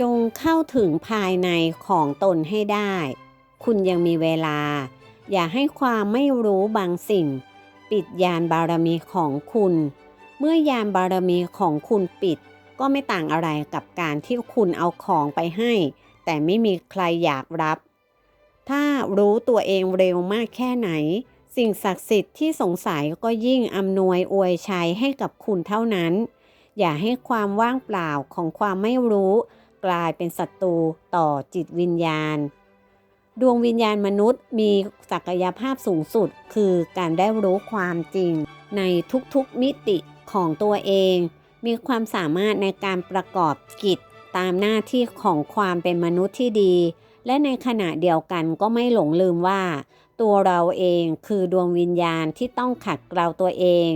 จงเข้าถึงภายในของตนให้ได้ คุณยังมีเวลา อย่าให้ความไม่รู้บางสิ่ง ปิดยานบารมีของคุณ เมื่อยานบารมีของคุณปิด ก็ไม่ต่างอะไรกับการที่คุณเอาของไปให้ แต่ไม่มีใครอยากรับ ถ้ารู้ตัวเองเร็วมากแค่ไหน สิ่งศักดิ์สิทธิ์ที่สงสัยก็ยิ่งอำนวยอวยชัยให้กับคุณเท่านั้น อย่าให้ความว่างเปล่าของความไม่รู้ กลายเป็นศัตรูต่อจิตวิญญาณ ดวงวิญญาณมนุษย์มีศักยภาพสูงสุด คือการได้รู้ความจริง ในทุกๆมิติของตัวเอง มีความสามารถในการประกอบกิจตามหน้าที่ของความเป็นมนุษย์ที่ดี และในขณะเดียวกันก็ไม่หลงลืมว่า ตัวเราเองคือดวงวิญญาณที่ต้องขัดเกลาตัวเอง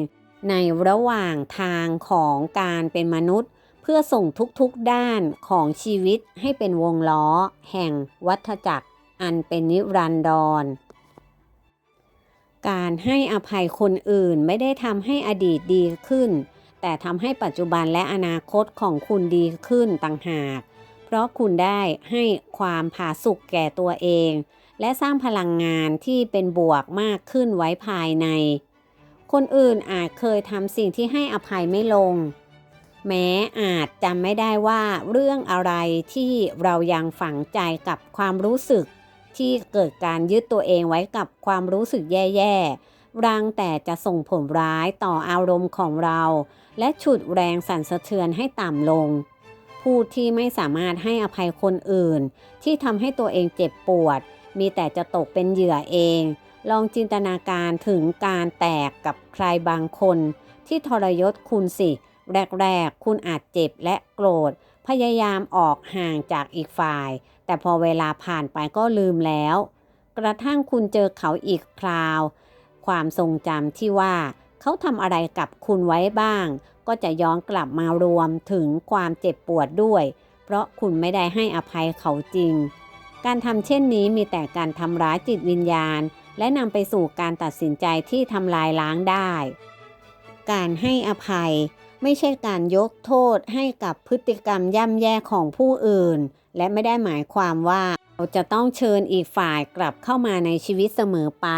ในระหว่างทางของการเป็นมนุษย์ เพื่อส่งทุกๆด้านของชีวิตให้เป็นวงล้อ แห่งวัฏจักรอันเป็นนิรันดร การให้อภัยคนอื่นไม่ได้ทำให้อดีตดีขึ้น แต่ทำให้ปัจจุบันและอนาคตของคุณดีขึ้นต่างหาก เพราะคุณได้ให้ความผาสุกแก่ตัวเอง และสร้างพลังงานที่เป็นบวกมากขึ้นไว้ภายใน คนอื่นอาจเคยทำสิ่งที่ให้อภัยไม่ลง แม้อาจจำไม่ได้ว่าเรื่องอะไรที่เรายังฝังใจกับความรู้สึก ที่เกิดการยึดตัวเองไว้กับความรู้สึกแย่ๆรังแต่จะส่งผลร้ายต่ออารมณ์ของเรา และฉุดแรงสั่นสะเทือนให้ต่ำลง ผู้ที่ไม่สามารถให้อภัยคนอื่น ที่ทำให้ตัวเองเจ็บปวด มีแต่จะตกเป็นเหยื่อเอง ลองจินตนาการถึงการแตกกับใครบางคน ที่ทรยศคุณสิ แรกๆ คุณอาจเจ็บและโกรธ พยายามออกห่างจากอีกฝ่าย แต่พอเวลาผ่านไปก็ลืมแล้ว กระทั่งคุณเจอเขาอีกคราว ความทรงจำที่ว่า เขาทำอะไรกับคุณไว้บ้าง ก็จะย้อนกลับมารวมถึงความเจ็บปวดด้วย เพราะคุณไม่ได้ให้อภัยเขาจริง การทำเช่นนี้มีแต่การทำร้ายจิตวิญญาณ และนำไปสู่การตัดสินใจที่ทำลายล้างได้ การให้อภัย ไม่ใช่การยกโทษให้กับพฤติกรรมย่ำแย่ของผู้อื่น และไม่ได้หมายความว่า เราจะต้องเชิญอีกฝ่ายกลับเข้ามาในชีวิตเสมอไป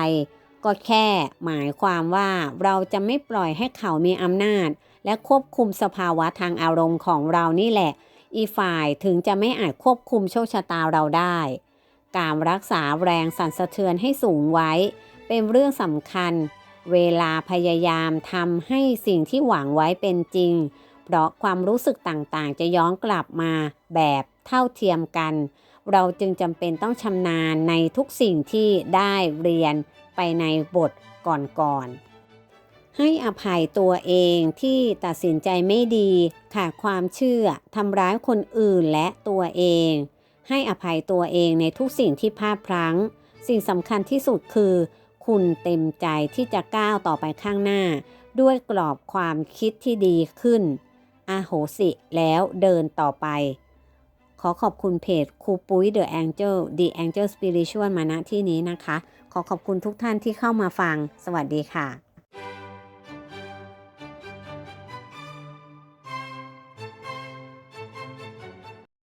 ก็แค่หมายความว่าเราจะไม่ปล่อยให้เขามีอำนาจ และควบคุมสภาวะทางอารมณ์ของเรานี่แหละ อีฝ่ายถึงจะไม่อาจควบคุมโชคชะตาเราได้ การรักษาแรงสั่นสะเทือนให้สูงไว้ เป็นเรื่องสำคัญ เวลาพยายามทำให้สิ่งที่หวังไว้เป็นจริง เพราะความรู้สึกต่างๆ จะย้อนกลับมาแบบเท่าเทียมกัน เราจึงจำเป็นต้องชำนาญในทุกสิ่งที่ได้เรียนไปในบทก่อนๆให้อภัยตัวเองที่ตัดสินใจไม่ดีขาดความเชื่อทำร้ายคนอื่นและตัวเอง ให้อภัยตัวเองในทุกสิ่งที่พลาดพลั้ง สิ่งสำคัญที่สุดคือ คุณเต็มใจที่จะก้าวต่อไปข้างหน้า ด้วยกรอบความคิดที่ดีขึ้นอาโหสิแล้วเดินต่อไป ขอขอบคุณเพจครูปุ้ย The Angel The Angel Spiritual มาณที่นี้นะคะ ขอขอบคุณทุกท่านที่เข้ามาฟัง สวัสดีค่ะ